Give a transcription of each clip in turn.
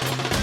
Thank you.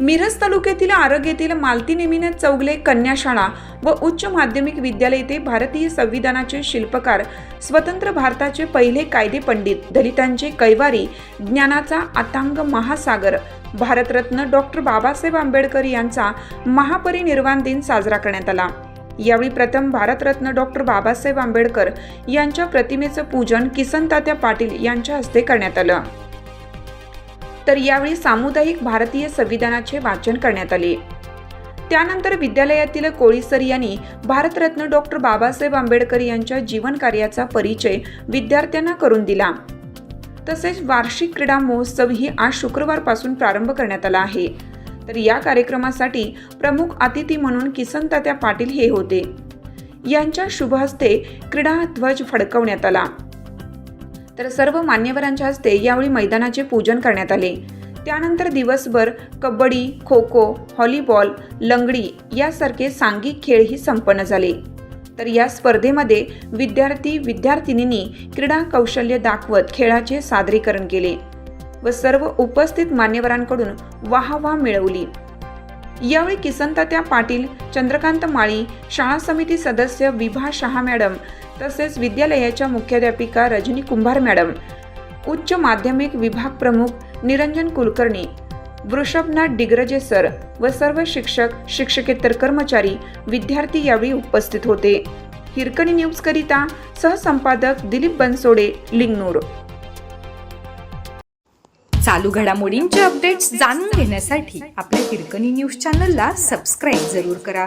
Miraj तालुक्यातील आरग येथील मालती नेमिनाथ चौगले कन्याशाळा व उच्च माध्यमिक विद्यालय येथे भारतीय संविधानाचे शिल्पकार स्वतंत्र भारताचे पहिले कायदे पंडित दलितांचे कैवारी ज्ञानाचा अतांग महासागर भारतरत्न डॉक्टर बाबासाहेब आंबेडकर यांचा महापरिनिर्वाण दिन साजरा करण्यात आला. यावेळी प्रथम भारतरत्न डॉक्टर बाबासाहेब आंबेडकर यांच्या प्रतिमेचं पूजन किसन तात्या पाटील यांच्या हस्ते करण्यात आलं. तर यावेळी सामुदायिक भारतीय संविधानाचे वाचन करण्यात आले. त्यानंतर विद्यालयातील कोळीसर यांनी भारतरत्न डॉक्टर बाबासाहेब आंबेडकर यांच्या जीवन कार्याचा परिचय विद्यार्थ्यांना करून दिला. तसेच वार्षिक क्रीडा महोत्सव ही आज शुक्रवारपासून प्रारंभ करण्यात आला आहे. तर या कार्यक्रमासाठी प्रमुख अतिथी म्हणून किसन तात्या पाटील हे होते. यांच्या शुभ हस्ते क्रीडा ध्वज फडकवण्यात आला. तर सर्व मान्यवरांच्या हस्ते यावेळी मैदानाचे पूजन करण्यात आले. त्यानंतर दिवसभर कबड्डी खो खो हॉलीबॉल लंगडी यासारखे सांघिक खेळही संपन्न झाले. तर या स्पर्धेमध्ये विद्यार्थी विद्यार्थिनींनी क्रीडा कौशल्य दाखवत खेळाचे सादरीकरण केले व सर्व उपस्थित मान्यवरांकडून वाहवा मिळवली. यावेळी किसनतात्या पाटील चंद्रकांत माळी शाळा समिती सदस्य विभा शहा मॅडम तसेच विद्यालयाच्या मुख्याध्यापिका रजनी कुंभार मॅडम उच्च माध्यमिक विभाग प्रमुख निरंजन कुलकर्णी वृषभनाथ डिग्रजे सर व सर्व शिक्षक शिक्षकेतर कर्मचारी विद्यार्थी यावेळी उपस्थित होते. हिरकणी न्यूजकरिता सहसंपादक दिलीप बनसोडे लिंगनूर. चालू घडामोडींचे अपडेट्स जाणून घेण्यासाठी आपल्या हिरकणी न्यूज चॅनलला सबस्क्राईब जरूर करा.